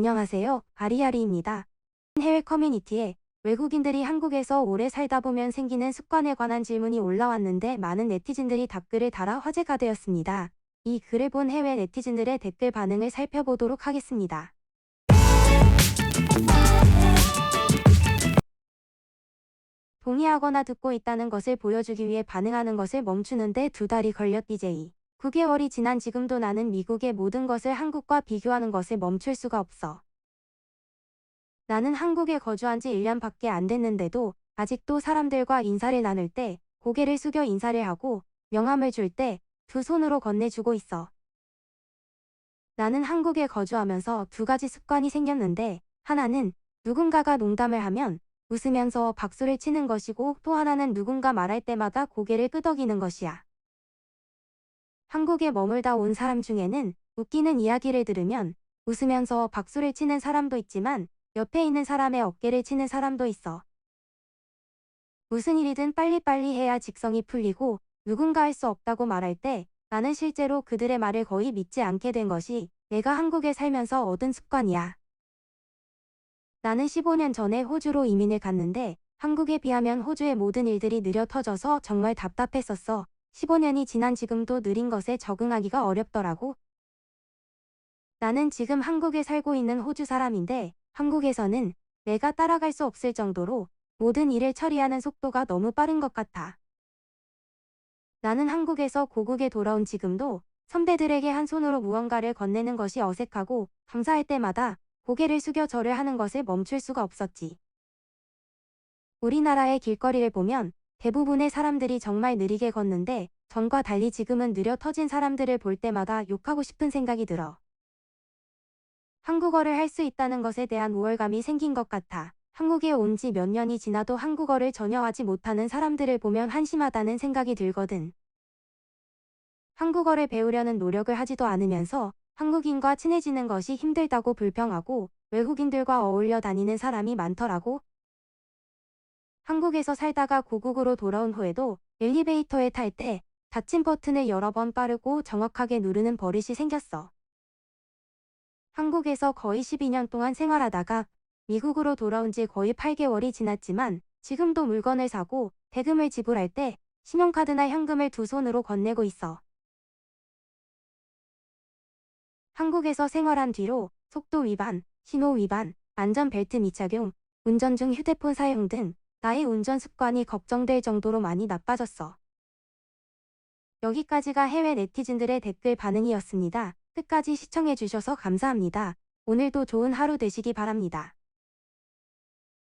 안녕하세요. 아리아리입니다. 해외 커뮤니티에 외국인들이 한국에서 오래 살다 보면 생기는 습관에 관한 질문이 올라왔는데 많은 네티즌들이 답글을 달아 화제가 되었습니다. 이 글을 본 해외 네티즌들의 댓글 반응을 살펴보도록 하겠습니다. 동의하거나 듣고 있다는 것을 보여주기 위해 반응하는 것을 멈추는데 두 달이 걸렸 DJ. 9개월이 지난 지금도 나는 미국의 모든 것을 한국과 비교하는 것을 멈출 수가 없어. 나는 한국에 거주한 지 1년밖에 안 됐는데도 아직도 사람들과 인사를 나눌 때 고개를 숙여 인사를 하고 명함을 줄 때 두 손으로 건네주고 있어. 나는 한국에 거주하면서 두 가지 습관이 생겼는데 하나는 누군가가 농담을 하면 웃으면서 박수를 치는 것이고 또 하나는 누군가 말할 때마다 고개를 끄덕이는 것이야. 한국에 머물다 온 사람 중에는 웃기는 이야기를 들으면 웃으면서 박수를 치는 사람도 있지만 옆에 있는 사람의 어깨를 치는 사람도 있어. 무슨 일이든 빨리빨리 해야 직성이 풀리고 누군가 할 수 없다고 말할 때 나는 실제로 그들의 말을 거의 믿지 않게 된 것이 내가 한국에 살면서 얻은 습관이야. 나는 15년 전에 호주로 이민을 갔는데 한국에 비하면 호주의 모든 일들이 느려 터져서 정말 답답했었어. 15년이 지난 지금도 느린 것에 적응하기가 어렵더라고. 나는 지금 한국에 살고 있는 호주 사람인데 한국에서는 내가 따라갈 수 없을 정도로 모든 일을 처리하는 속도가 너무 빠른 것 같아. 나는 한국에서 고국에 돌아온 지금도 선배들에게 한 손으로 무언가를 건네는 것이 어색하고 감사할 때마다 고개를 숙여 절을 하는 것을 멈출 수가 없었지. 우리나라의 길거리를 보면 대부분의 사람들이 정말 느리게 걷는데 전과 달리 지금은 느려 터진 사람들을 볼 때마다 욕하고 싶은 생각이 들어. 한국어를 할 수 있다는 것에 대한 우월감이 생긴 것 같아. 한국에 온 지 몇 년이 지나도 한국어를 전혀 하지 못하는 사람들을 보면 한심하다는 생각이 들거든. 한국어를 배우려는 노력을 하지도 않으면서 한국인과 친해지는 것이 힘들다고 불평하고 외국인들과 어울려 다니는 사람이 많더라고. 한국에서 살다가 고국으로 돌아온 후에도 엘리베이터에 탈 때 닫힌 버튼을 여러 번 빠르고 정확하게 누르는 버릇이 생겼어. 한국에서 거의 12년 동안 생활하다가 미국으로 돌아온 지 거의 8개월이 지났지만 지금도 물건을 사고 대금을 지불할 때 신용카드나 현금을 두 손으로 건네고 있어. 한국에서 생활한 뒤로 속도 위반, 신호 위반, 안전벨트 미착용, 운전 중 휴대폰 사용 등 나의 운전 습관이 걱정될 정도로 많이 나빠졌어. 여기까지가 해외 네티즌들의 댓글 반응이었습니다. 끝까지 시청해주셔서 감사합니다. 오늘도 좋은 하루 되시기 바랍니다.